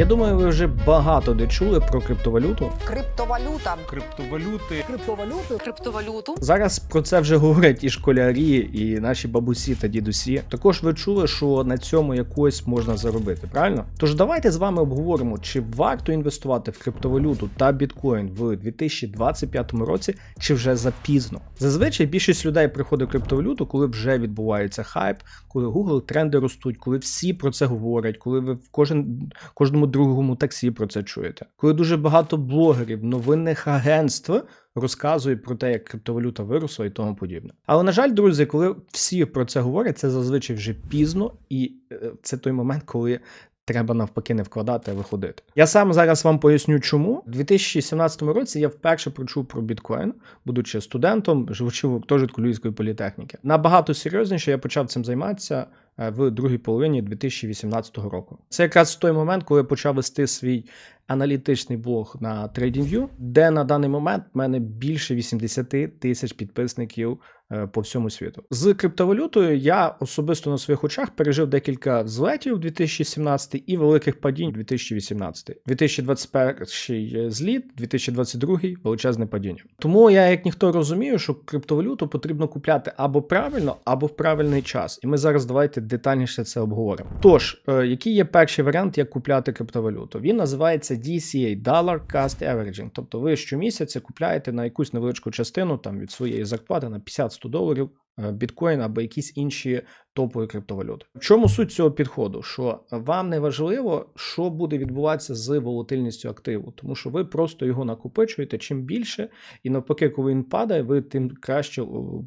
Я думаю, ви вже багато де чули про криптовалюту. Криптовалюта. криптовалюти. Криптовалюту. Криптовалюту. Зараз про це вже говорять і школярі, і наші бабусі та дідусі. Також ви чули, що на цьому якось можна заробити, правильно? Тож давайте з вами обговоримо, чи варто інвестувати в криптовалюту та біткоін в 2025 році, чи вже запізно. Зазвичай більшість людей приходить в криптовалюту, коли вже відбувається хайп, коли Google тренди ростуть, коли всі про це говорять, коли ви в кожен кожному другому таксі про це чуєте. Коли дуже багато блогерів, новинних агентств розказують про те, як криптовалюта виросла і тому подібне. Але на жаль, друзі, коли всі про це говорять, це зазвичай вже пізно, і е, це той момент, коли. Треба навпаки не вкладати, а виходити. Я сам зараз вам поясню, чому. У 2017 році я вперше почув про біткоін, будучи студентом, живучи в гуртожитку Львівської політехніки. Набагато серйозніше я почав цим займатися в другій половині 2018 року. Це якраз той момент, коли я почав вести свій аналітичний блог на TradingView, де на даний момент в мене більше 80 тисяч підписників е, по всьому світу. З криптовалютою я особисто на своїх очах пережив декілька злетів 2017 і великих падінь 2018. 2021 зліт, 2022 величезне падіння. Тому я, як ніхто розумію, що криптовалюту потрібно купляти або правильно, або в правильний час. І ми зараз давайте детальніше це обговоримо. Тож, е, який є перший варіант, як купляти криптовалюту? Він називається DCA Dollar Cost Averaging. Тобто ви щомісяця купляєте на якусь невеличку частину там від своєї зарплати на 50-100 доларів е, біткоін або якісь інші топові криптовалюти. В чому суть цього підходу? Що вам не важливо, що буде відбуватися з волатильністю активу, тому що ви просто його накопичуєте чим більше, і навпаки, коли він падає, ви тим краще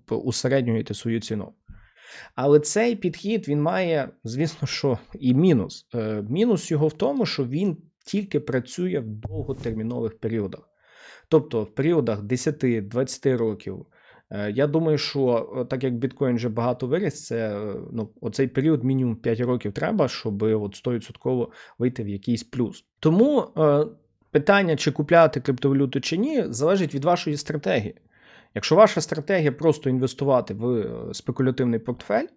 усереднюєте свою ціну. Але цей підхід він має, звісно, що і мінус. Е, мінус його в тому, що він тільки працює в довготермінових періодах. Тобто в періодах 10-20 років. Е, Я думаю, що е, так як біткоін вже багато виріс, це ну, оцей період мінімум 5 років треба, щоб от 100% вийти в якийсь плюс. Тому питання, чи купляти криптовалюту чи ні, залежить від вашої стратегії. Якщо ваша стратегія просто інвестувати в е, спекулятивний портфель,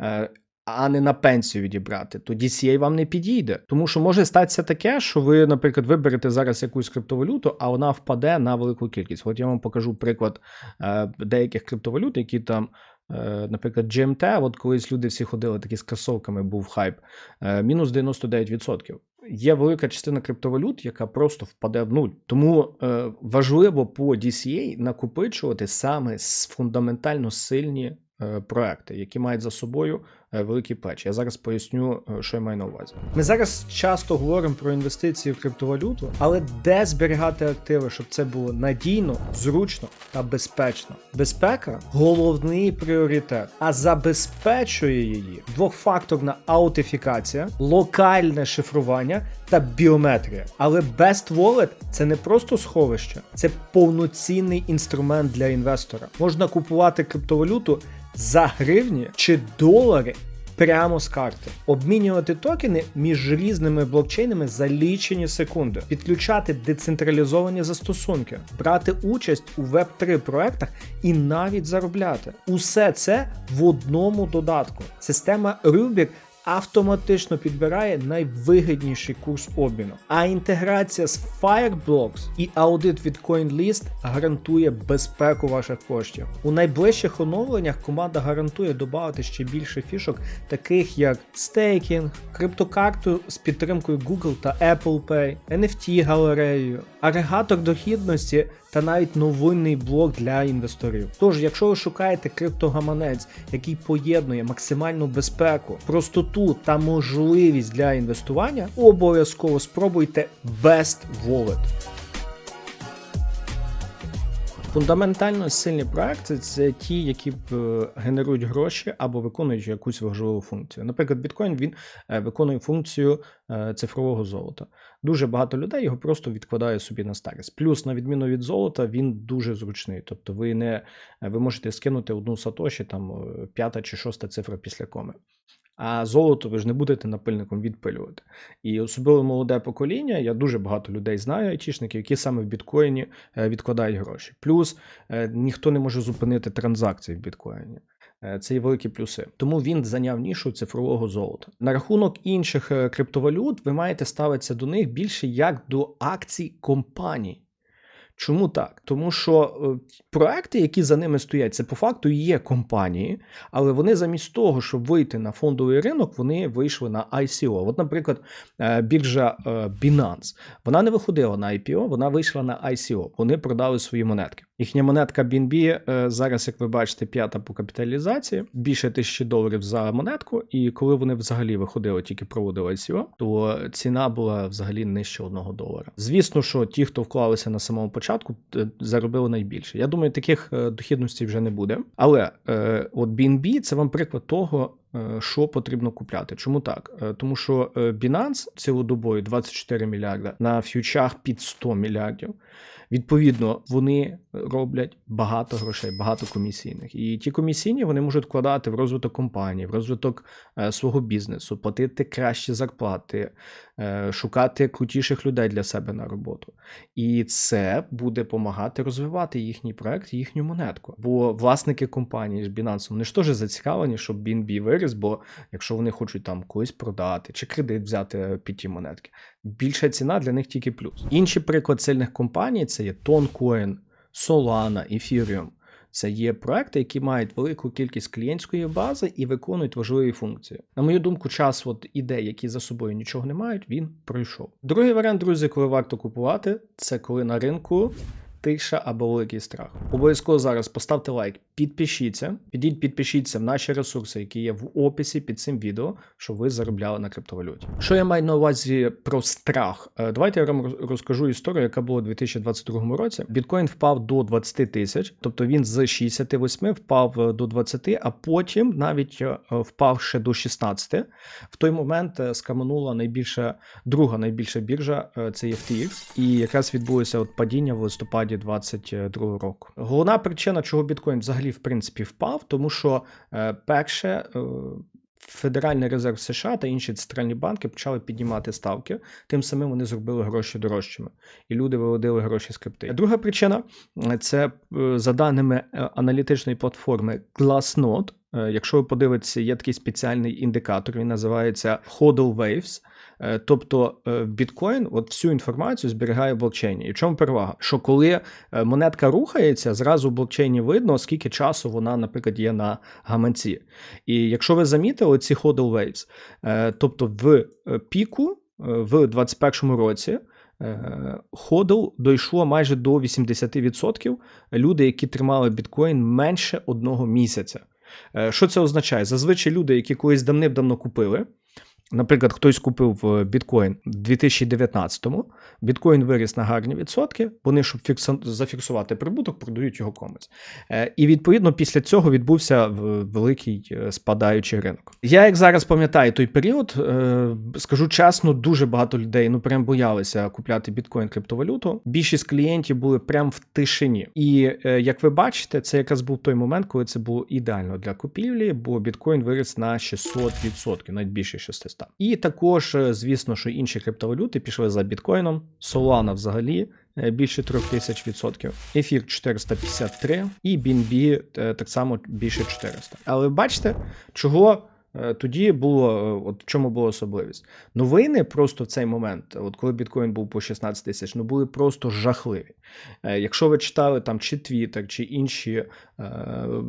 е, а не на пенсію відібрати, то DCA вам не підійде. Тому що може статися таке, що ви, наприклад, виберете зараз якусь криптовалюту, а вона впаде на велику кількість. От я вам покажу приклад е, деяких криптовалют, які там. Наприклад, GMT, от колись люди всі ходили такі з кросовками, був хайп, мінус 99%. Є велика частина криптовалют, яка просто впаде в нуль. Тому е, важливо по DCA накопичувати саме фундаментально сильні проекти, які мають за собою е, великі плечі. Я зараз поясню, е, що я маю на увазі. Ми зараз часто говоримо про інвестиції в криптовалюту, але де зберігати активи, щоб це було надійно, зручно та безпечно. Безпека головний пріоритет, а забезпечує її двохфакторна аутентифікація, локальне шифрування та біометрія. Але Best Wallet – це не просто сховище, це повноцінний інструмент для інвестора. Можна купувати криптовалюту за гривні чи долари прямо з карти, обмінювати токени між різними блокчейнами за лічені секунди, підключати децентралізовані застосунки, брати участь у web 3 проектах і навіть заробляти. Усе це в одному додатку. Система Rubik автоматично підбирає найвигідніший курс обміну. А інтеграція з Fireblocks і аудит від CoinList гарантує безпеку ваших коштів. У найближчих оновленнях команда гарантує додати ще більше фішок, таких як стейкінг, криптокарту з підтримкою Google та Apple Pay, NFT галерею, агрегатор дохідності та навіть новинний блок для інвесторів. Тож, якщо ви шукаєте криптогаманець, який поєднує максимальну безпеку, простоту та можливість для інвестування, обов'язково спробуйте Best Wallet. Фундаментально сильні проекти це ті, які е, генерують гроші або виконують якусь важливу функцію. Наприклад, біткоін він е, виконує функцію е, цифрового золота. Дуже багато людей його просто відкладає собі на старість. Плюс, на відміну від золота, він дуже зручний. Тобто, ви не ви можете скинути одну сатоші, там п'ята чи шоста цифра після коми. А золото ви ж не будете напильником відпилювати. І особливо молоде покоління, я дуже багато людей знаю, айтішників, які саме в біткоїні е, відкладають гроші. Плюс е, ніхто не може зупинити транзакції в біткоїні. Е, Це є великі плюси. Тому він зайняв нішу цифрового золота. На рахунок інших криптовалют, ви маєте ставитися до них більше як до акцій компаній. Чому так? Тому що е, проекти, які за ними стоять, це по факту є компанії, але вони замість того, щоб вийти на фондовий ринок, вони вийшли на ICO. От, наприклад, е, біржа е, Binance, вона не виходила на IPO, вона вийшла на ICO. Вони продали свої монетки. Їхня монетка BNB зараз, як ви бачите, п'ята по капіталізації, більше тисячі доларів за монетку. І коли вони взагалі виходили, тільки проводили ICO, то ціна була взагалі нижче одного долара. Звісно, що ті, хто вклалися на самому початку, е, заробили найбільше. Я думаю, таких е, дохідностей вже не буде. Але е, от BNB – це вам приклад того. Що потрібно купляти? Чому так? Тому що Binance цілодобою 24 мільярда на фьючах під 100 мільярдів. Відповідно, вони роблять багато грошей, багато комісійних. І ті комісійні вони можуть вкладати в розвиток компанії, в розвиток е, свого бізнесу, платити кращі зарплати, е, шукати крутіших людей для себе на роботу. І це буде допомагати розвивати їхній проект, їхню монетку. Бо власники компанії з Binance, вони ж теж зацікавлені, щоб BNB виріс, бо якщо вони хочуть там колись продати чи кредит взяти під ті монетки, більша ціна для них тільки плюс. Інший приклад сильних компаній це є Toncoin, Solana, Ethereum. Це є проекти, які мають велику кількість клієнтської бази і виконують важливі функції. На мою думку, час от ідей, які за собою нічого не мають, він пройшов. Другий варіант, друзі, коли варто купувати, це коли на ринку тиша або великий страх. Обов'язково зараз поставте лайк, підпишіться, підіть, підпишіться в наші ресурси, які є в описі під цим відео, щоб ви заробляли на криптовалюті. Що я маю на увазі про страх? Е, Давайте я вам розкажу історію, яка була у 2022 році. Біткоін впав до 20 тисяч, тобто він з 68 впав е, до 20, а потім навіть е, впав ще до 16. В той момент скаманула найбільша друга найбільша біржа це FTX, і якраз відбулося от падіння в листопаді 2022 року. Головна причина, чого біткоін взагалі в принципі впав, тому що е, перше. е, Федеральний резерв США та інші центральні банки почали піднімати ставки, тим самим вони зробили гроші дорожчими, і люди виводили гроші з крипти. Друга причина е, це е, за даними е, аналітичної платформи Glassnode. Е, Якщо ви подивитеся, є такий спеціальний індикатор, він називається Hodl Waves. Е, Тобто е, біткоін от всю інформацію зберігає в блокчейні. І в чому перевага? Що коли е, монетка рухається, зразу в блокчейні видно, скільки часу вона, наприклад, є на гаманці. І якщо ви замітили ці hodl waves, тобто в піку в 2021 році. Ходл дійшло майже до 80% люди, які тримали біткоін менше одного місяця. Що це означає? Зазвичай люди, які колись давним-давно купили, наприклад, хтось купив е, біткоін в 2019-му, біткоін виріс на гарні відсотки, вони, щоб зафіксувати прибуток, продають його комусь. Е, І відповідно після цього відбувся великий е, спадаючий ринок. Я, як зараз пам'ятаю той період, скажу чесно, дуже багато людей ну прям боялися купляти біткоін криптовалюту. Більшість клієнтів були прям в тишині. І як ви бачите, це якраз був той момент, коли це було ідеально для купівлі, бо біткоін виріс на 600%, навіть більше 600. І також, е, звісно, що інші криптовалюти пішли за біткоїном. Solana взагалі е, більше 3000%, ефір 453 і BNB е, так само більше 400. Але бачите, чого тоді було, е, от в чому була особливість? Новини просто в цей момент, от коли біткоін був по 16 тисяч, ну були просто жахливі. Е, Якщо ви читали там чи Twitter, чи інші е,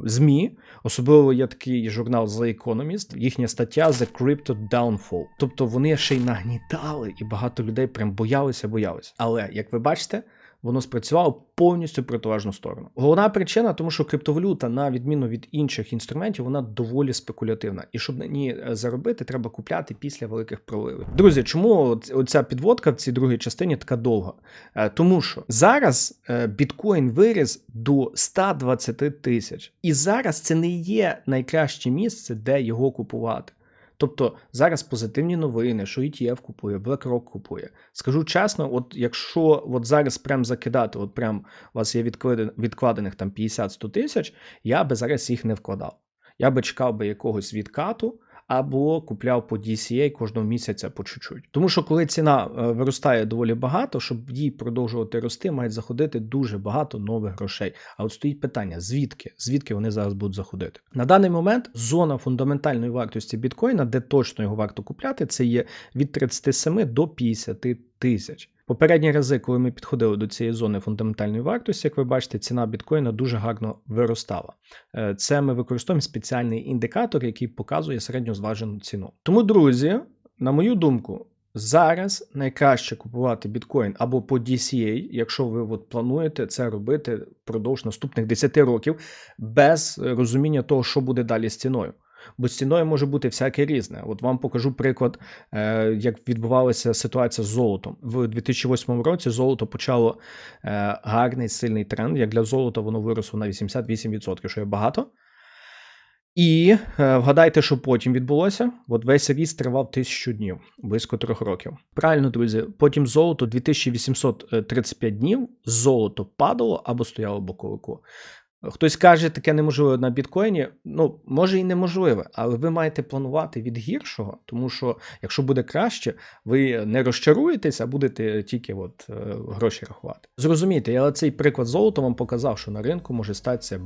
ЗМІ, особливо є такий журнал The Economist, їхня стаття The Crypto Downfall. Тобто вони ще й нагнітали, і багато людей прям боялися, боялися. Але як ви бачите, воно спрацювало повністю протилежну сторону. Головна причина, тому що криптовалюта, на відміну від інших інструментів, вона доволі спекулятивна. І щоб на ній е, заробити, треба купляти після великих проливів. Друзі, чому оця підводка в цій другій частині така довга? Е, Тому що зараз е, біткоін виріс до 120 тисяч. І зараз це не є найкраще місце, де його купувати. Тобто зараз позитивні новини, що ETF купує, BlackRock купує. Скажу чесно, от якщо от зараз прям закидати, от прям у вас є відкладен- відкладених там 50-100 тисяч, я би зараз їх не вкладав. Я би чекав би якогось відкату, або купляв по DCA кожного місяця по чуть-чуть. Тому що коли ціна е, виростає доволі багато, щоб їй продовжувати рости, мають заходити дуже багато нових грошей. А от стоїть питання: звідки? Звідки вони зараз будуть заходити? На даний момент зона фундаментальної вартості біткоїна, де точно його варто купляти, це є від 37 до 50 тисяч. Попередні рази, коли ми підходили до цієї зони фундаментальної вартості, як ви бачите, ціна біткоїна дуже гарно виростала. Е, Це ми використовуємо спеціальний індикатор, який показує середньозважену ціну. Тому, друзі, на мою думку, зараз найкраще купувати біткоін або по DCA, якщо ви от плануєте це робити впродовж наступних 10 років, без розуміння того, що буде далі з ціною. Бо з ціною може бути всяке різне. От вам покажу приклад, е, як відбувалася ситуація з золотом. В 2008 році золото почало е, гарний сильний тренд. Як для золота воно виросло на 88%, що є багато. І е, вгадайте, що потім відбулося. От весь ріст тривав тисячу днів, близько трьох років. Правильно, друзі. Потім золото 2835 днів, золото падало або стояло боковику. Хтось каже, таке неможливо на біткоїні. Ну, може і неможливе, але ви маєте планувати від гіршого, тому що якщо буде краще, ви не розчаруєтесь, а будете тільки от, е, гроші рахувати. Зрозумійте, я цей приклад золота вам показав, що на ринку може статися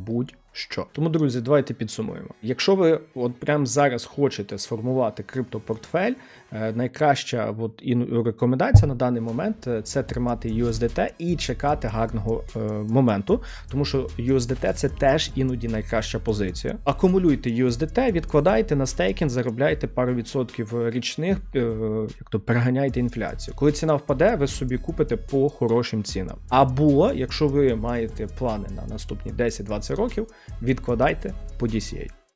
будь-що. Тому, друзі, давайте підсумуємо. Якщо ви от прямо зараз хочете сформувати криптопортфель, е, найкраща от, і рекомендація на даний момент е, це тримати USDT і чекати гарного е, моменту, тому що USDT це теж іноді найкраща позиція. Акумулюйте USDT, відкладайте на стейкінг, заробляйте пару відсотків річних, е, як то переганяйте інфляцію. Коли ціна впаде, ви собі купите по хорошим цінам. Або якщо ви маєте плани на наступні 10-20 років, відкладайте по DCA.